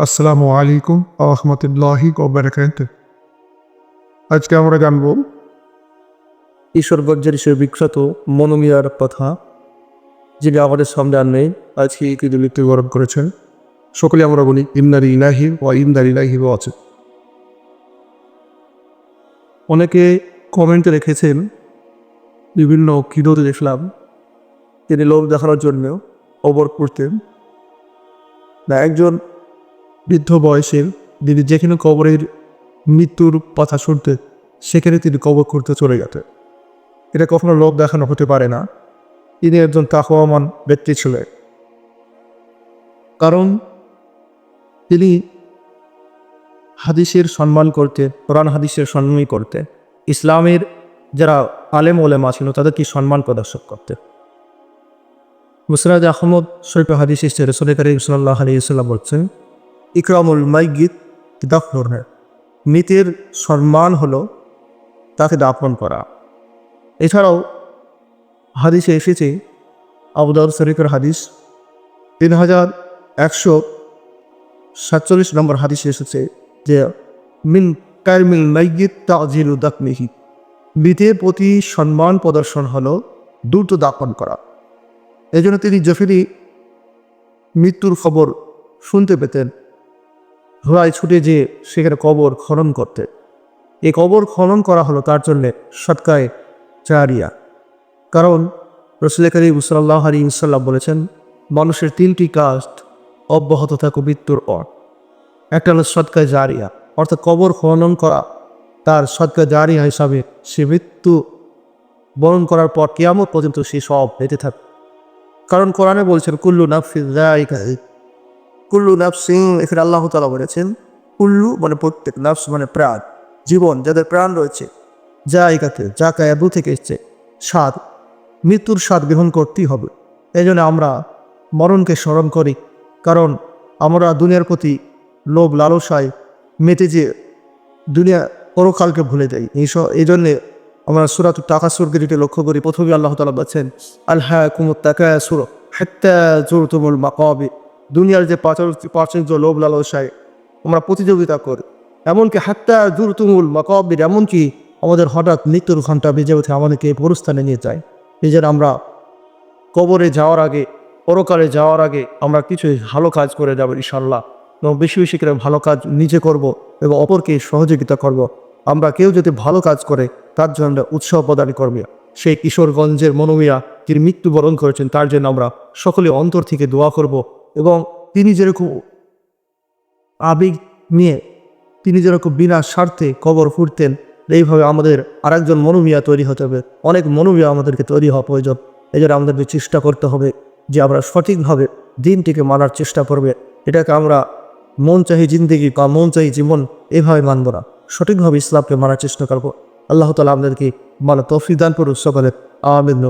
আসসালামু আলাইকুম আহমতুল্লাহি ওবরাকাত আজকে আমরা জানব ঈশ্বরগঞ্জের সে বিখ্যাত মনোমিয়ার কথা যিনি আমাদের সামনে আর নেই আজকে এই ঈদে মৃত্যুবরণ করেছেন। সকলে আমরা বলি ইন্দারি ইলাহি ও ইন্দারি ইলাহি আছে অনেকে কমেন্টে রেখেছেন বিভিন্ন ভিডিওতে দেখলাম তিনি লোভ দেখানোর জন্য অবর করতেন। না একজন বৃদ্ধ বয়সের যিনি যেখানে কবরের মৃত্যুর কথা শুনতে, সেখানে তিনি কবর করতে চলে গেছেন এটা কখনো লোক দেখানো হতে পারে না। তিনি একজন তাকওয়ামান ব্যক্তি ছিলেন। কারণ তিনি হাদিসের সম্মান করতে কোরআন হাদিসের সম্মানই করতে ইসলামের যারা আলেম ওলেমা ছিল, তাদেরকে সম্মান প্রদর্শন করতে মুসরাজ আহমদ শৈফ হাদিস রসুল করিম সাল্লাহ আলী ইসলাম বলছেন ইকরামুল মাইগিত দাফনের মৃতের সম্মান হলো তাকে দাফন করা। এছাড়াও হাদিসে এসেছে আবুদাউদ শরীফের হাদিস, তিন হাজার একশো সাতচল্লিশ নম্বর হাদিসে এসেছে যে, মিন কারমিল মাইয়িত তাজিল দাকমিহি মৃতের প্রতি সম্মান প্রদর্শন হল দ্রুত দাপন করা। এই জন্য তিনি যখনই মৃত্যুর খবর শুনতে পেতেন ঘোড়ায় ছুটে যেয়ে সেখানে কবর খনন করতে। এই কবর খনন করা হলো তার জন্যে সৎকায় চারিয়া। কারণ রসুল করিম সাল্লাহ আলী ইসাল্লাম বলেছেন, মানুষের তিনটি কাজ অব্যাহত থাকে মৃত্যুর পর। একটা হলো সৎকায় জারিয়া, অর্থাৎ কবর খনন করা। তার সৎকায় জারিয়া হিসাবে সে মৃত্যু বরণ করার পর কেয়ামত পর্যন্ত সে সব পেতে থাকে কারণ কোরআনে বলছেন, কুল্লু জায়গা কুল্লু নাফসিং এখানে আল্লাহ তালা বলেছেন, কুল্লু মানে প্রত্যেক নাফস মানে প্রাণ, জীবন যাদের প্রাণ রয়েছে জায়গাতে যা কায়াবু থেকে এসছে, স্বাদ, মৃত্যুর স্বাদ গ্রহণ করতেই হবে। এই জন্য আমরা মরণকে স্মরণ করি, কারণ আমরা দুনিয়ার প্রতি লোভ লালসায় মেতে যে দুনিয়া পরকালকে ভুলে দেয় এই সব এই জন্যে আমরা সুরাত টাকা সুরগিরিতে লক্ষ্য করি, প্রথমে আল্লাহ তালা বলছেন আল্লাহ কুমুর টাকা সুর হেত্তা জোর তুমুল মাকাবি। দুনিয়ার যে প্রাচুর্য লোভ লালসায় আমরা প্রতিযোগিতা করি। এমনকি হাত্তা জোর তুমুল মাকাবির, এমনকি আমাদের হঠাৎ মৃত্যুর ঘণ্টা বেজে ওঠে, আমাদেরকে এই পুরস্থানে নিয়ে যায়। নিজের আমরা কবরে যাওয়ার আগে, পরকালে যাওয়ার আগে আমরা কিছু ভালো কাজ করে যাব ইনশাল্লাহ এবং বেশি বেশি করে ভালো কাজ নিজে করব এবং অপরকে সহযোগিতা করব। আমরা কেউ যদি ভালো কাজ করে, তার জন্য আমরা উৎসাহ প্রদান করবে। সেই কিশোরগঞ্জের মনোমিয়া যিনি মৃত্যুবরণ করেছেন, তার জন্য আমরা সকলে অন্তর থেকে দোয়া করব। এবং তিনি যেরকম আবেগ নিয়ে তিনি যেরকম বিনা স্বার্থে কবর ফুটতেন, এইভাবে আমাদের আরেকজন মনোমিয়া তৈরি হতে হবে। অনেক মনোমিয়া আমাদেরকে তৈরি হওয়া প্রয়োজন। এই জন্য আমাদেরকে চেষ্টা করতে হবে যে আমরা সঠিকভাবে দিনটিকে মানার চেষ্টা করবে। এটাকে আমরা মন চাহি জিন্দিগি বা মন চাহি জীবন এভাবে মানব না। সঠিকভাবে ইসলামকে মানার চেষ্টা করব। আল্লাহ তালা আমাদেরকে মানা তফি দান করুন সকলে। আমিন।